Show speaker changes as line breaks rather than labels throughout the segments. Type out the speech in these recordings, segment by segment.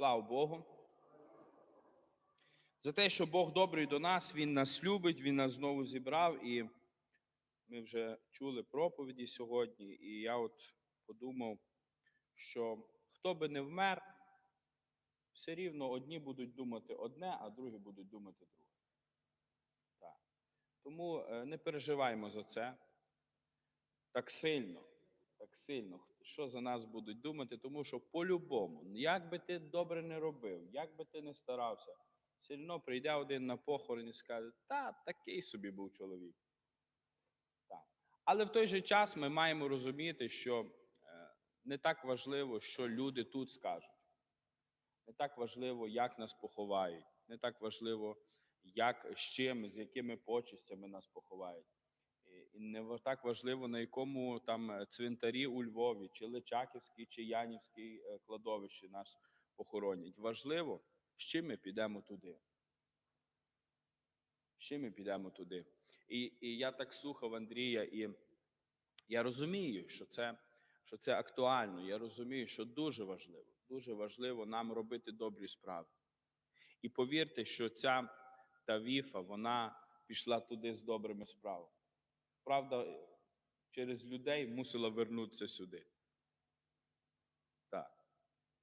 Слава Богу. За те, що Бог добрий до нас, Він нас любить, Він нас знову зібрав. І ми вже чули проповіді сьогодні. І я от подумав, що хто би не вмер, все рівно одні будуть думати одне, а другі будуть думати друге. Так. Тому е, не переживаємо за це так сильно, так сильно, що за нас будуть думати, тому що по-любому, як би ти добре не робив, як би ти не старався, все одно прийде один на похорон і скаже, та такий собі був чоловік. Так. Але в той же час ми маємо розуміти, що е, не так важливо, що люди тут скажуть. Не так важливо, як нас поховають, не так важливо, як, з чим, з якими почестями нас поховають. І- не так важливо, на якому там е, цвинтарі у Львові, чи Личаківський, чи Янівський е, кладовище нас похоронять. Важливо, з чим ми підемо туди. З чим ми підемо туди. І, і я так слухав Андрія, і я розумію, що це, що це актуально. Я розумію, що дуже важливо, дуже важливо нам робити добрі справи. І повірте, що ця Тавіфа, вона пішла туди з добрими справами. Правда, через людей мусила вернутися сюди. Так.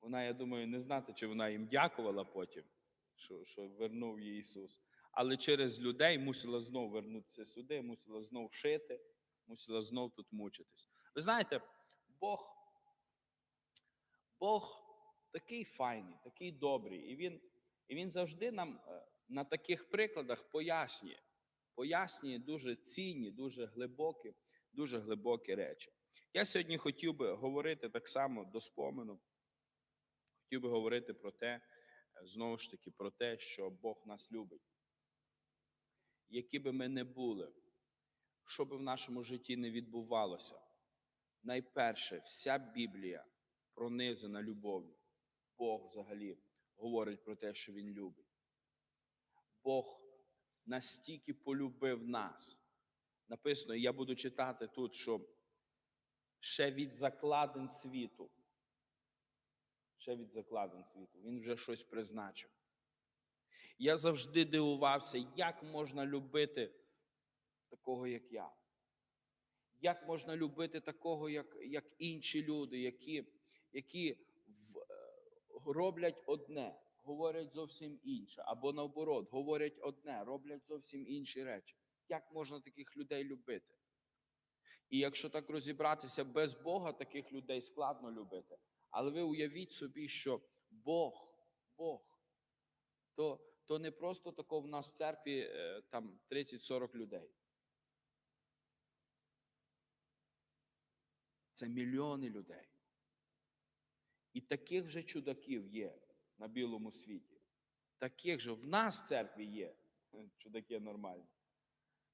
Вона, я думаю, не знати, чи вона їм дякувала потім, що, що вернув її Ісус. Але через людей мусила знов вернутися сюди, мусила знов шити, мусила знов тут мучитись. Ви знаєте, Бог, Бог такий файний, такий добрий, і Він, і він завжди нам е, на таких прикладах пояснює, пояснює дуже цінні, дуже глибокі, дуже глибокі речі. Я сьогодні хотів би говорити так само до спомену, хотів би говорити про те, е, знову ж таки, про те, що Бог нас любить. Які би ми не були, що би в нашому житті не відбувалося, найперше, вся Біблія пронизана любов'ю. Бог взагалі говорить про те, що Він любить. Бог настільки полюбив нас. Написано, я буду читати тут, що ще від закладин світу. Ще від закладин світу. Він вже щось призначив. Я завжди дивувався, як можна любити такого, як я. Як можна любити такого, як, як інші люди, які, які в, е, роблять одне, говорять зовсім інше, або наоборот, говорять одне, роблять зовсім інші речі. Як можна таких людей любити? І якщо так розібратися, без Бога таких людей складно любити. Але ви уявіть собі, що Бог, Бог, то, то не просто тако в нас в церкві е, там 30-40 людей. Це мільйони людей. І таких вже чудаків є на білому світі. Таких же в нас в церкві є. Чудаки нормальні.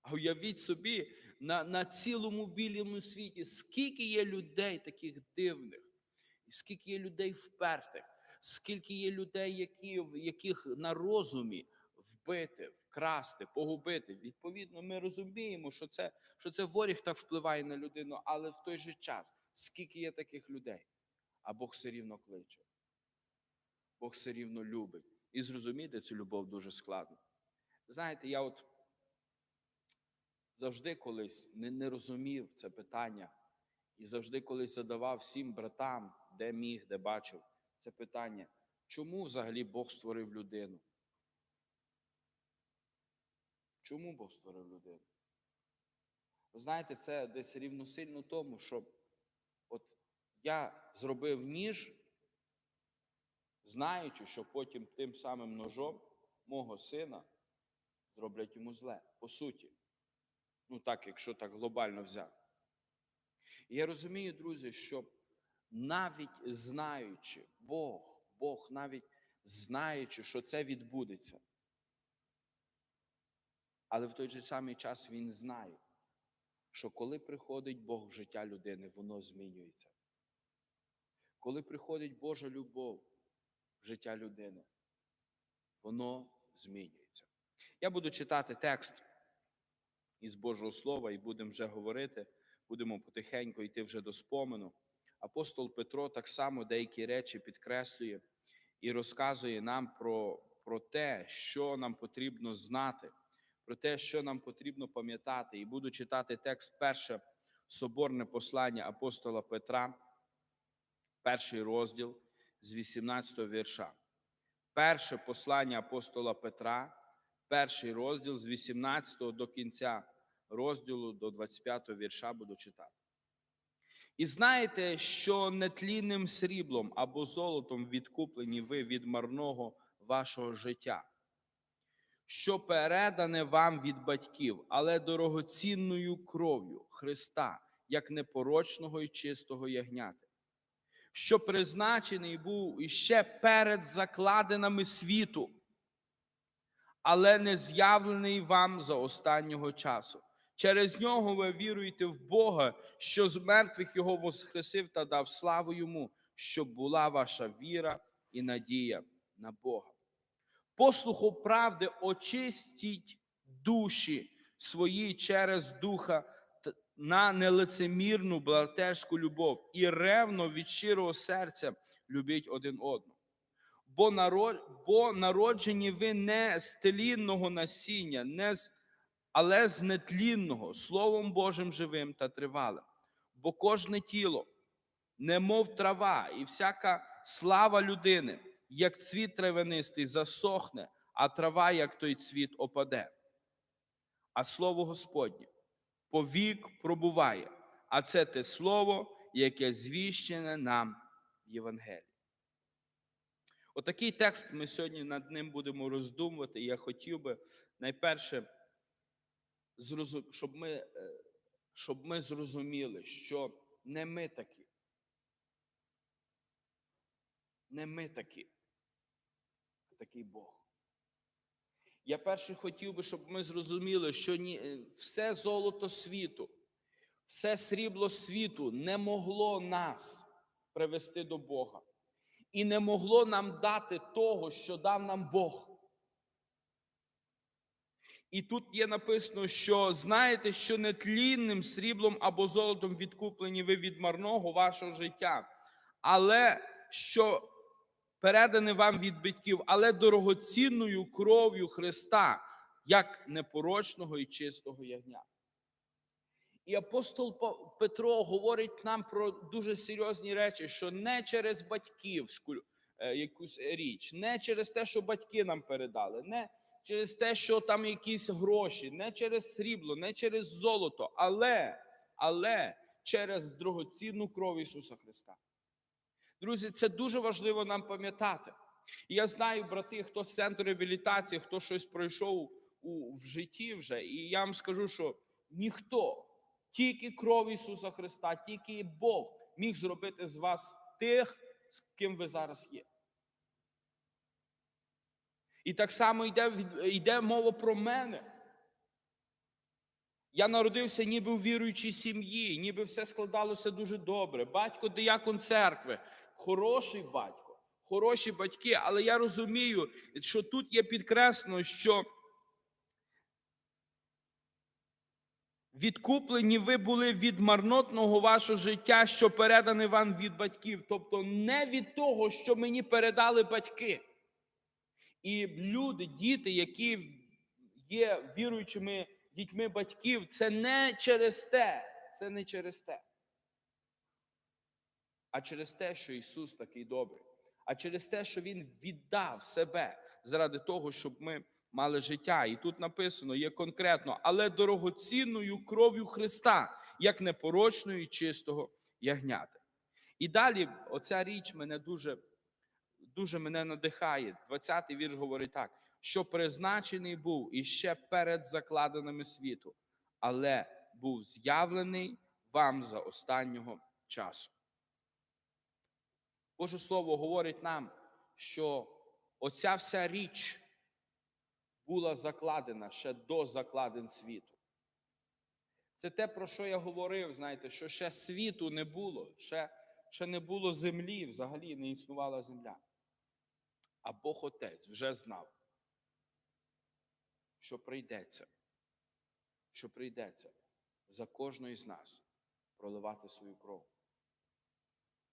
А уявіть собі, на, на цілому білому світі, скільки є людей таких дивних, скільки є людей впертих, скільки є людей, які, яких на розумі вбити, вкрасти, погубити. Відповідно, ми розуміємо, що це, що це воріг так впливає на людину, але в той же час, скільки є таких людей, а Бог все рівно кличе. Бог все рівно любить. І зрозуміти цю любов дуже складно. Знаєте, я от завжди колись не, не розумів це питання, і завжди колись задавав всім братам, де міг, де бачив, це питання, чому взагалі Бог створив людину? Чому Бог створив людину? Ви знаєте, це десь рівносильно тому, що от я зробив ніж, знаючи, що потім тим самим ножом мого сина зроблять йому зле, по суті. Ну так, якщо так глобально взяти. І я розумію, друзі, що навіть знаючи Бог, Бог навіть знаючи, що це відбудеться, але в той же самий час Він знає, що коли приходить Бог в життя людини, воно змінюється. Коли приходить Божа любов життя людини, воно змінюється. Я буду читати текст із Божого Слова і будемо вже говорити, будемо потихеньку йти вже до спомену. Апостол Петро так само деякі речі підкреслює. і розказує нам про, про те, що нам потрібно знати, про те, що нам потрібно пам'ятати. І буду читати текст перше соборне послання апостола Петра, перший розділ з 18 вірша. Перше послання апостола Петра, перший розділ з 18 до кінця розділу до 25 вірша буду читати. І знаєте, що нетлінним сріблом або золотом відкуплені ви від марного вашого життя, що передане вам від батьків, але дорогоцінною кров'ю Христа, як непорочного і чистого ягняти, що призначений був іще перед закладинами світу, але не з'явлений вам за останнього часу. Через нього ви віруєте в Бога, що з мертвих Його воскресив та дав славу йому, щоб була ваша віра і надія на Бога. Послуху правди очистіть душі свої через духа на нелицемірну братерську любов і ревно від щирого серця любіть один одного. Бо, бо народжені ви не з телінного насіння, не з але з нетлінного, Словом Божим живим та тривалим. Бо кожне тіло, немов трава, і всяка слава людини, як цвіт травянистий, засохне, а трава, як той цвіт, опаде. А слово Господнє повік пробуває, а це те слово, яке звіщене нам в Євангелії. Отакий текст ми сьогодні над ним будемо роздумувати. І я хотів би найперше щоб ми, е, щоб ми зрозуміли, що не ми такі. Не ми такі, а такий Бог. Я перше хотів би, щоб ми зрозуміли, що ні, е, все золото світу, все срібло світу не могло нас привести до Бога. І не могло нам дати того, що дав нам Бог. І тут є написано, що знаєте, що нетлінним сріблом або золотом відкуплені ви від марного вашого життя, але що передане вам від батьків, але дорогоцінною кров'ю Христа, як непорочного і чистого ягня. І апостол Петро говорить нам про дуже серйозні речі, що не через батьківську е, якусь річ, не через те, що батьки нам передали, не через те, що там якісь гроші, не через срібло, не через золото, але, але через дорогоцінну кров Ісуса Христа. Друзі, це дуже важливо нам пам'ятати. І я знаю, брати, хто з центру реабілітації, хто щось пройшов у, в житті вже, і я вам скажу, що ніхто, тільки кров Ісуса Христа, тільки Бог міг зробити з вас тих, з ким ви зараз є. І так само йде, йде мова про мене. Я народився ніби у віруючій сім'ї, ніби все складалося дуже добре. Батько диякон церкви, хороший батько, хороші батьки, але я розумію, що тут є підкреслено, що відкуплені ви були від марнотного вашого життя, що передане вам від батьків, тобто не від того, що мені передали батьки. І люди, діти, які є віруючими дітьми батьків, це не через те, це не через те, а через те, що Ісус такий добрий, а через те, що Він віддав себе заради того, щоб ми мали життя. І тут написано є конкретно, але дорогоцінною кров'ю Христа, як непорочною і чистого ягняти. І далі оця річ мене дуже дуже мене надихає. 20-й вірш говорить так: що призначений був іще перед закладеними світу, але був з'явлений вам за останнього часу. Боже Слово говорить нам, що оця вся річ була закладена ще до закладин світу. Це те, про що я говорив, знаєте, що ще світу не було, ще, ще не було землі, взагалі не існувала земля. А Бог Отець вже знав, що прийдеться, що прийдеться за кожного з нас проливати свою кров.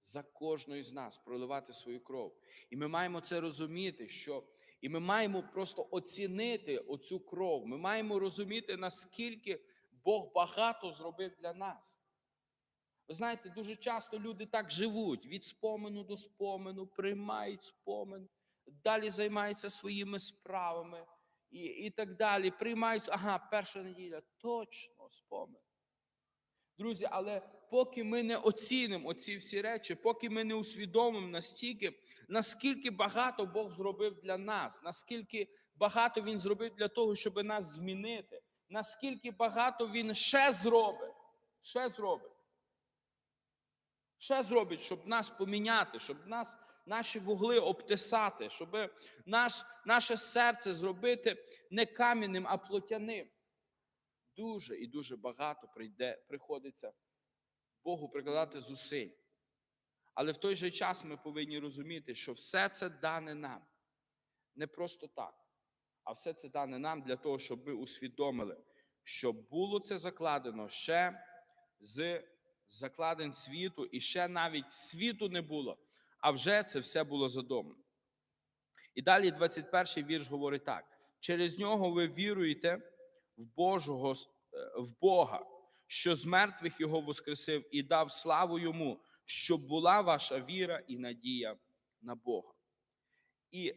За кожного з нас проливати свою кров. І ми маємо це розуміти, що і ми маємо просто оцінити оцю кров. Ми маємо розуміти, наскільки Бог багато зробив для нас. Ви знаєте, дуже часто люди так живуть від спомену до спомену, приймають спомин, далі займаються своїми справами і, і так далі. Приймають, ага, перша неділя, точно спомин. Друзі, але поки ми не оцінимо оці всі речі, поки ми не усвідомимо настільки, наскільки багато Бог зробив для нас, наскільки багато Він зробив для того, щоб нас змінити, наскільки багато Він ще зробить, ще зробить. Ще зробить, щоб нас поміняти, щоб нас, наші вугли обтесати, щоб наш, наше серце зробити не кам'яним, а плотяним. Дуже і дуже багато прийде, приходиться Богу прикладати зусиль. Але в той же час ми повинні розуміти, що все це дане нам не просто так, а все це дане нам для того, щоб ми усвідомили, що було це закладено ще з закладень світу, і ще навіть світу не було, а вже це все було задумано. І далі 21 вірш говорить так: через нього ви віруєте в Божого, е, в Бога, що з мертвих його воскресив і дав славу йому, щоб була ваша віра і надія на Бога. І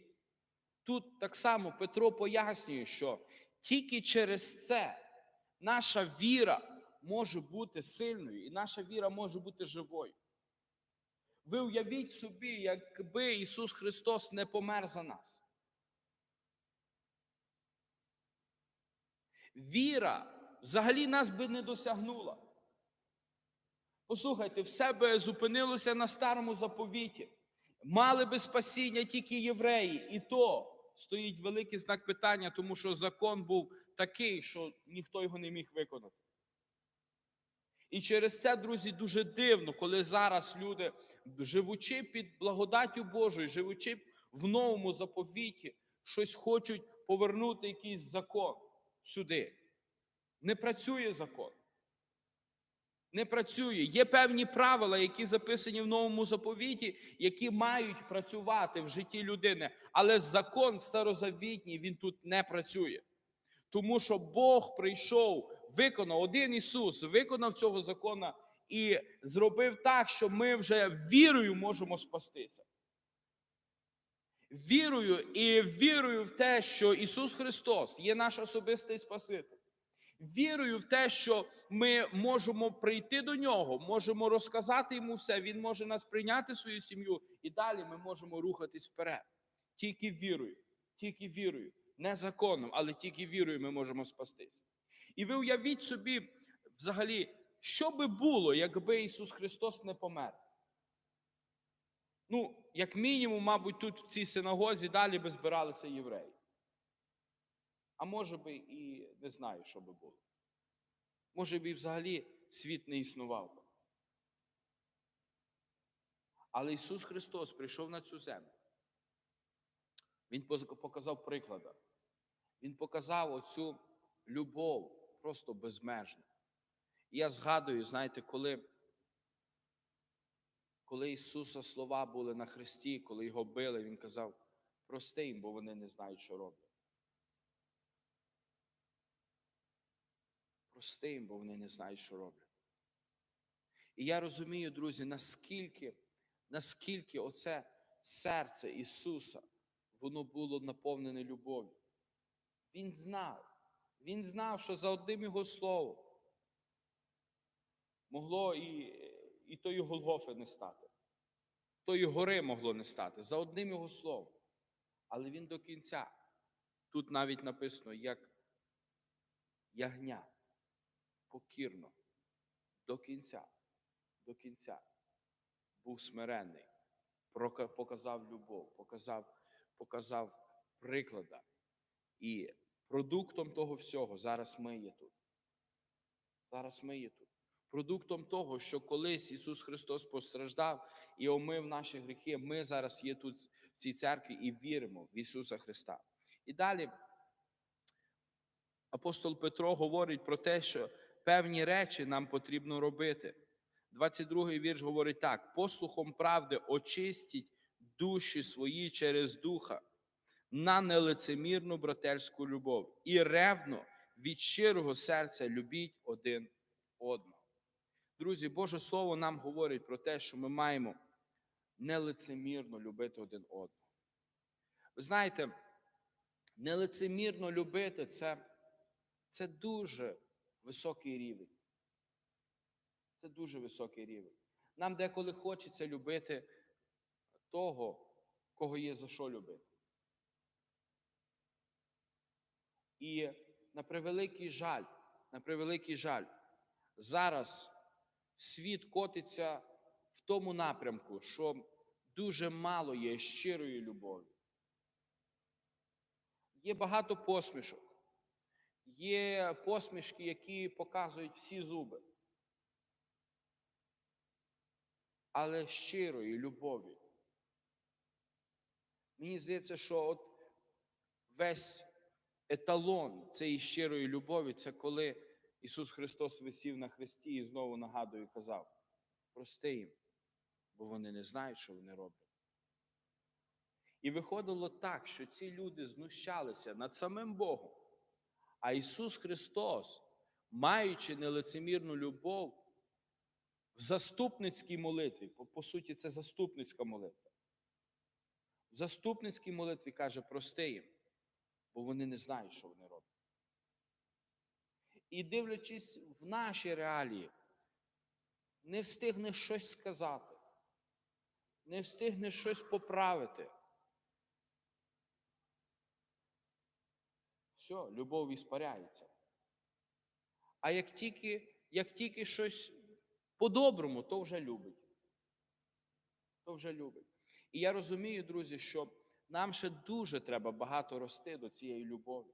тут так само Петро пояснює, що тільки через це наша віра може бути сильною, і наша віра може бути живою. Ви уявіть собі, якби Ісус Христос не помер за нас. Віра взагалі нас би не досягнула. Послухайте, все би зупинилося на старому заповіті. Мали би спасіння тільки євреї, і то стоїть великий знак питання, тому що закон був такий, що ніхто його не міг виконати. І через це, друзі, дуже дивно, коли зараз люди, живучи під благодаттю Божою, живучи в новому заповіті, щось хочуть повернути якийсь закон сюди. Не працює закон. Не працює. Є певні правила, які записані в новому заповіті, які мають працювати в житті людини. Але закон старозавітній він тут не працює. Тому що Бог прийшов, виконав один Ісус, виконав цього закона і зробив так, що ми вже вірою можемо спастися. Вірою і вірою в те, що Ісус Христос є наш особистий Спаситель. Вірою в те, що ми можемо прийти до нього, можемо розказати йому все, Він може нас прийняти свою сім'ю, і далі ми можемо рухатись вперед. Тільки вірою, тільки вірою, не законом, але тільки вірою ми можемо спастися. І ви уявіть собі, взагалі, що би було, якби Ісус Христос не помер. Ну, як мінімум, мабуть, тут в цій синагозі далі би збиралися євреї. А може би і не знаю, що би було. Може би і взагалі світ не існував. би. Але Ісус Христос прийшов на цю землю. Він показав приклада. Він показав оцю любов просто безмежну. І я згадую, знаєте, коли, коли Ісуса слова були на хресті, коли його били, Він казав, прости їм, бо вони не знають, що роблять. Прости їм, бо вони не знають, що роблять. І я розумію, друзі, наскільки, наскільки оце серце Ісуса, воно було наповнене любов'ю. Він знав, він знав, що за одним його словом могло і, і тої Голгофи не стати, тої гори могло не стати, за одним його словом. Але він до кінця, тут навіть написано, як ягня, покірно, до кінця, до кінця був смиренний, показав любов, показав, показав приклада. І продуктом того всього зараз ми є тут. Зараз ми є тут. Продуктом того, що колись Ісус Христос постраждав і омив наші гріхи, ми зараз є тут в цій церкві і віримо в Ісуса Христа. І далі апостол Петро говорить про те, що певні речі нам потрібно робити 22 вірш говорить так: послухом правди очистіть душі свої через духа на нелицемірну братерську любов і ревно від щирого серця любіть один одного. Друзі, Боже Слово нам говорить про те, що ми маємо нелицемірно любити один одного. Ви знаєте, нелицемірно любити це, це дуже високий рівень. Це дуже високий рівень. Нам деколи хочеться любити того, кого є за що любити. І на превеликий жаль, на превеликий жаль, зараз світ котиться в тому напрямку, що дуже мало є щирої любові. Є багато посмішок, є посмішки, які показують всі зуби. Але щирої любові. Мені здається, що от весь еталон цієї щирої любові це коли Ісус Христос висів на хресті і знову нагадую казав: прости їм, бо вони не знають, що вони роблять. І виходило так, що ці люди знущалися над самим Богом. А Ісус Христос, маючи нелицемірну любов, в заступницькій молитві, по суті, це заступницька молитва. В заступницькій молитві каже, прости їм, бо вони не знають, що вони роблять. І дивлячись в наші реалії, не встигнеш щось сказати, не встигнеш щось поправити. Все, любов іспаряється. А як тільки, як тільки щось по-доброму, то вже любить. То вже любить. І я розумію, друзі, що нам ще дуже треба багато рости до цієї любові,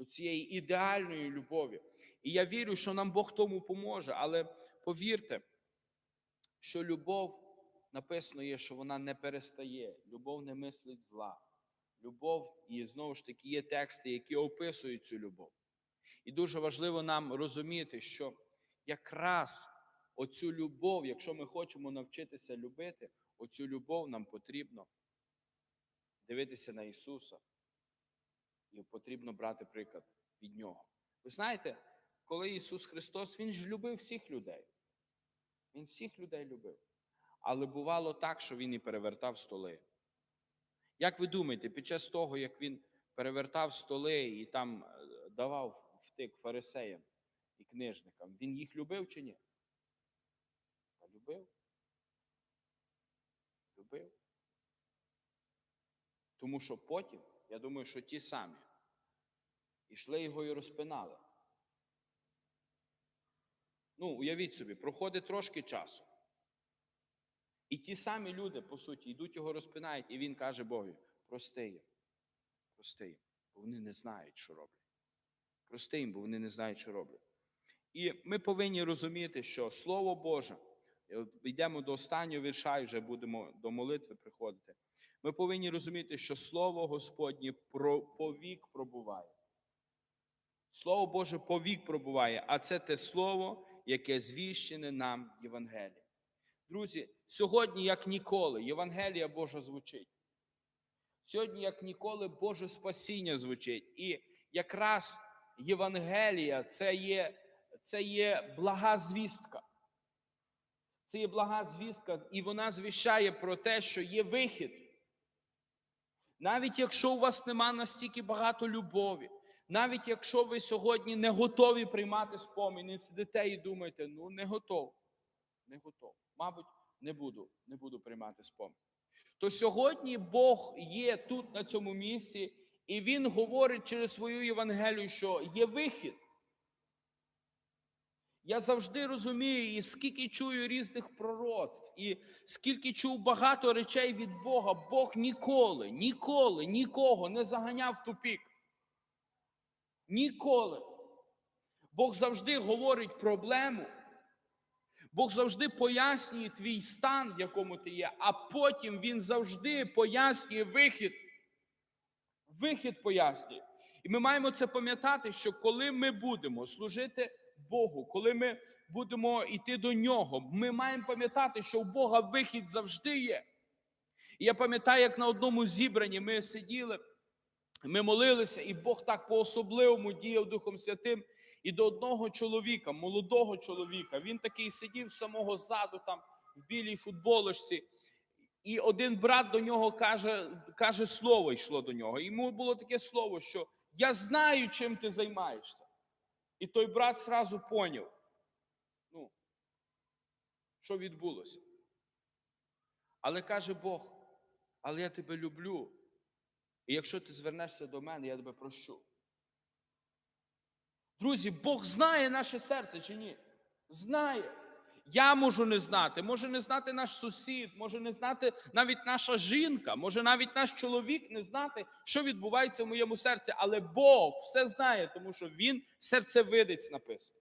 до цієї ідеальної любові. І я вірю, що нам Бог тому поможе. Але повірте, що любов написано є, що вона не перестає, любов не мислить зла. Любов, і знову ж таки є тексти, які описують цю любов. І дуже важливо нам розуміти, що якраз оцю любов, якщо ми хочемо навчитися любити, оцю любов нам потрібно дивитися на Ісуса. І потрібно брати приклад від Нього. Ви знаєте, коли Ісус Христос, Він ж любив всіх людей. Він всіх людей любив. Але бувало так, що Він і перевертав столи. Як ви думаєте, під час того, як він перевертав столи і там е, давав втик фарисеям і книжникам, він їх любив чи ні? Та любив. Любив. Тому що потім, я думаю, що ті самі йшли його і розпинали. Ну, уявіть собі, проходить трошки часу. І ті самі люди, по суті, йдуть його розпинають, і він каже Богу, прости їм, прости їм, бо вони не знають, що роблять. Прости їм, бо вони не знають, що роблять. І ми повинні розуміти, що Слово Боже, йдемо до останнього вірша і вже будемо до молитви приходити. Ми повинні розуміти, що Слово Господнє повік пробуває. Слово Боже повік пробуває, а це те Слово, яке звіщене нам Євангеліє. Друзі, сьогодні, як ніколи, Євангелія Божа звучить. Сьогодні, як ніколи, Боже спасіння звучить. І якраз Євангелія це є, це є блага звістка. Це є блага звістка, і вона звіщає про те, що є вихід. Навіть якщо у вас нема настільки багато любові, навіть якщо ви сьогодні не готові приймати споміни, сидите і думаєте, ну не готов, не готов мабуть, не буду, не буду приймати спомін. То сьогодні Бог є тут, на цьому місці, і Він говорить через свою Євангелію, що є вихід. Я завжди розумію, і скільки чую різних пророцтв, і скільки чув багато речей від Бога, Бог ніколи, ніколи, нікого не заганяв тупік. Ніколи. Бог завжди говорить проблему. Бог завжди пояснює твій стан, в якому ти є, а потім Він завжди пояснює вихід. Вихід пояснює. І ми маємо це пам'ятати, що коли ми будемо служити Богу, коли ми будемо йти до нього, ми маємо пам'ятати, що у Бога вихід завжди є. І я пам'ятаю, як на одному зібранні ми сиділи, ми молилися, і Бог так по-особливому діяв Духом Святим. І до одного чоловіка, молодого чоловіка, він такий сидів з самого ззаду, там в білій футболочці. І один брат до нього каже, каже слово йшло до нього. Йому було таке слово, що я знаю, чим ти займаєшся. І той брат зразу поняв, ну, що відбулося. Але каже Бог, але я тебе люблю. І якщо ти звернешся до мене, я тебе прощу. Друзі, Бог знає наше серце чи ні? Знає. Я можу не знати, може не знати наш сусід, може не знати навіть наша жінка, може навіть наш чоловік не знати, що відбувається в моєму серці, але Бог все знає, тому що Він серцевидець написано.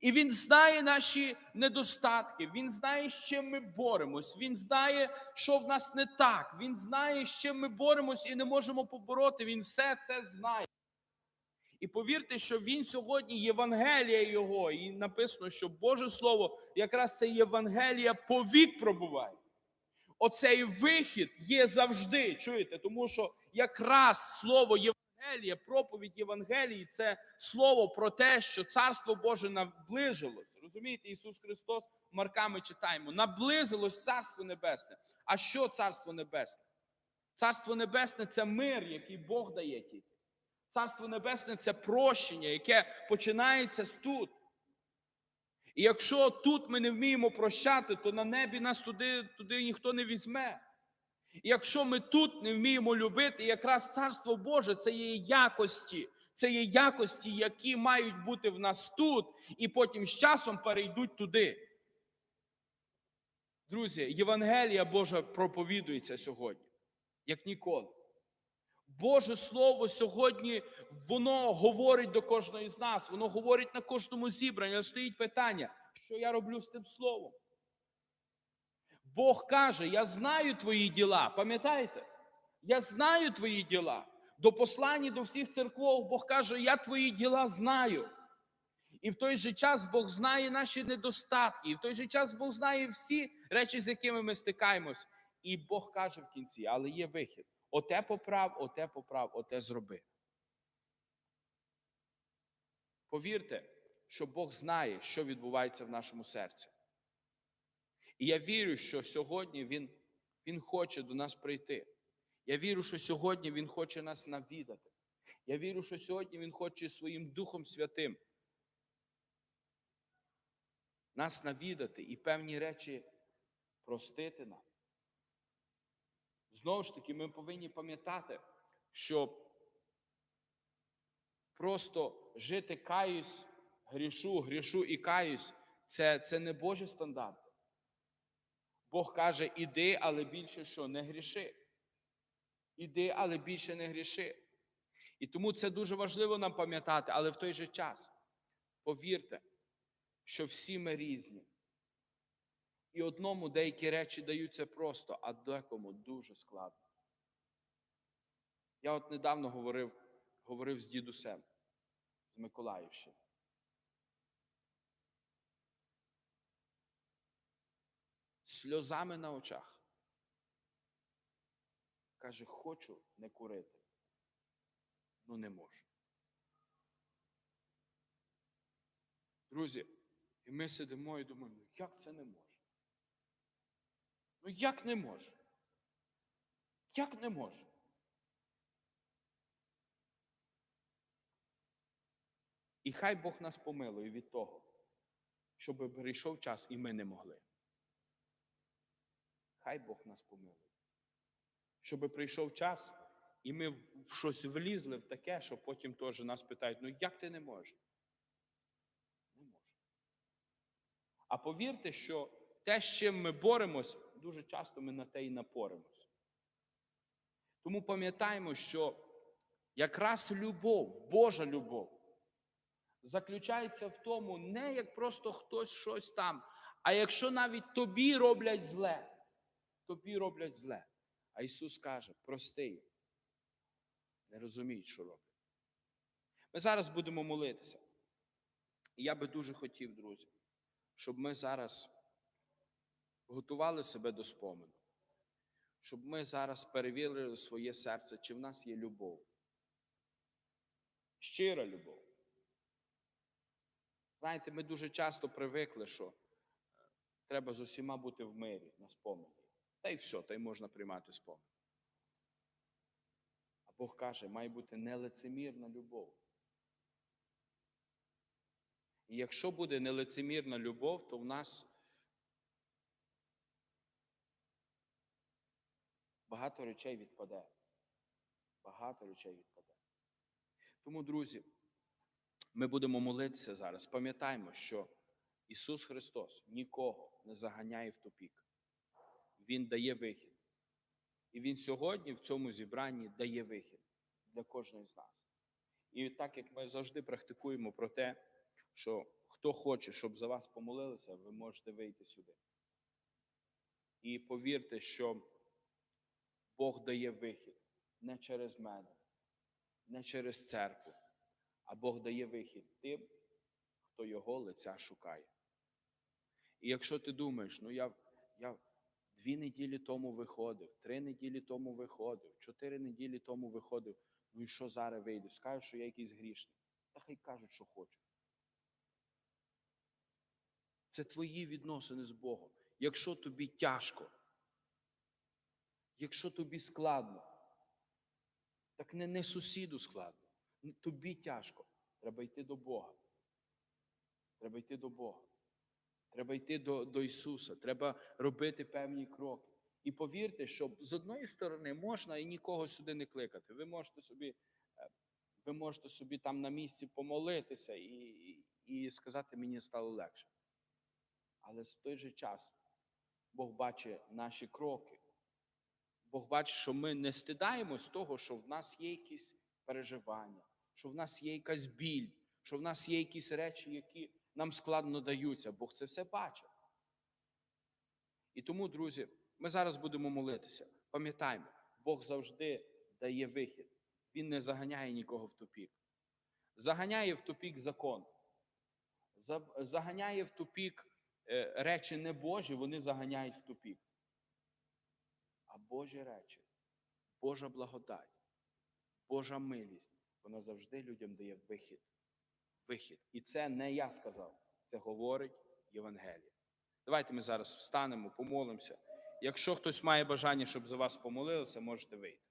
І Він знає наші недостатки, Він знає, з чим ми боремось, Він знає, що в нас не так, Він знає, з чим ми боремось і не можемо побороти. Він все це знає. І повірте, що він сьогодні Євангелія Його, і написано, що Боже Слово якраз це Євангелія повік пробуває. Оцей вихід є завжди. Чуєте? Тому що якраз слово Євангелія, проповідь Євангелії це слово про те, що Царство Боже наближилось. Розумієте, Ісус Христос Марка ми читаємо: наблизилось Царство Небесне. А що Царство Небесне? Царство Небесне це мир, який Бог дає тільки. Царство Небесне це прощення, яке починається тут. І якщо тут ми не вміємо прощати, то на небі нас туди, туди ніхто не візьме. І якщо ми тут не вміємо любити, якраз Царство Боже це є якості, це є якості, які мають бути в нас тут, і потім з часом перейдуть туди. Друзі, Євангелія Божа проповідується сьогодні, як ніколи. Боже Слово сьогодні воно говорить до кожної з нас, воно говорить на кожному зібранні. Але стоїть питання, що я роблю з тим словом. Бог каже: Я знаю твої діла. Пам'ятаєте? Я знаю твої діла. До послання до всіх церков Бог каже, я твої діла знаю. І в той же час Бог знає наші недостатки, і в той же час Бог знає всі речі, з якими ми стикаємось. І Бог каже в кінці, але є вихід. Оте поправ, оте поправ, оте зроби. Повірте, що Бог знає, що відбувається в нашому серці. І я вірю, що сьогодні Він, Він хоче до нас прийти. Я вірю, що сьогодні Він хоче нас навідати. Я вірю, що сьогодні Він хоче своїм Духом Святим нас навідати і певні речі простити нам. Знову ж таки, ми повинні пам'ятати, що просто жити каюсь, грішу, грішу і каюсь це, це не Божі стандарти. Бог каже: іди, але більше що не гріши. Іди, але більше не гріши. І тому це дуже важливо нам пам'ятати, але в той же час повірте, що всі ми різні. І одному деякі речі даються просто, а декому дуже складно. Я от недавно говорив, говорив з дідусем з Миколаївщини. Сльозами на очах. Каже, хочу не курити, ну не можу. Друзі, і ми сидимо і думаємо, як це не може? Ну як не може? Як не може? І хай Бог нас помилує від того, щоб прийшов час і ми не могли. Хай Бог нас помилує. Щоб прийшов час, і ми в щось влізли в таке, що потім теж нас питають: ну як ти не можеш? Не можу. А повірте, що те, з чим ми боремось, дуже часто ми на те і напоримось. Тому пам'ятаємо, що якраз любов, Божа любов, заключається в тому, не як просто хтось щось там, а якщо навіть тобі роблять зле, тобі роблять зле. А Ісус каже, прости їм. Не розуміють, що роблять. Ми зараз будемо молитися. І я би дуже хотів, друзі, щоб ми зараз готували себе до спомену, щоб ми зараз перевірили своє серце, чи в нас є любов. Щира любов. Знаєте, ми дуже часто привикли, що е, треба з усіма бути в мирі на спомені. Та й все, та й можна приймати спомин. А Бог каже, має бути нелицемірна любов. І якщо буде нелицемірна любов, то в нас багато речей відпаде. Багато речей відпаде. Тому, друзі, ми будемо молитися зараз. Пам'ятаємо, що Ісус Христос нікого не заганяє в тупік. Він дає вихід. І Він сьогодні в цьому зібранні дає вихід для кожного з нас. І так як ми завжди практикуємо про те, що хто хоче, щоб за вас помолилися, ви можете вийти сюди. І повірте, що Бог дає вихід не через мене, не через церкву, а Бог дає вихід тим, хто його лиця шукає. І якщо ти думаєш, ну я, я дві неділі тому виходив, три неділі тому виходив, чотири неділі тому виходив, ну і що зараз вийду? Скажу, що я якийсь грішник. Та хай кажуть, що хочуть. Це твої відносини з Богом. Якщо тобі тяжко, якщо тобі складно, так не, не сусіду складно, тобі тяжко. Треба йти до Бога. Треба йти до Бога. Треба йти до, до Ісуса. Треба робити певні кроки. І повірте, що з одної сторони можна і нікого сюди не кликати. Ви можете собі, е, ви можете собі там на місці помолитися і, і, сказати, мені стало легше. Але в той же час Бог бачить наші кроки. Бог бачить, що ми не стидаємось того, що в нас є якісь переживання, що в нас є якась біль, що в нас є якісь речі, які нам складно даються. Бог це все бачить. І тому, друзі, ми зараз будемо молитися. Пам'ятаємо, Бог завжди дає вихід. Він не заганяє нікого в тупік. Заганяє в тупік закон. Заганяє в тупік е, речі не Божі, вони заганяють в тупік. А Божі речі, Божа благодать, Божа милість, вона завжди людям дає вихід. Вихід. І це не я сказав, це говорить Євангеліє. Давайте ми зараз встанемо, помолимося. Якщо хтось має бажання, щоб за вас помолилися, можете вийти.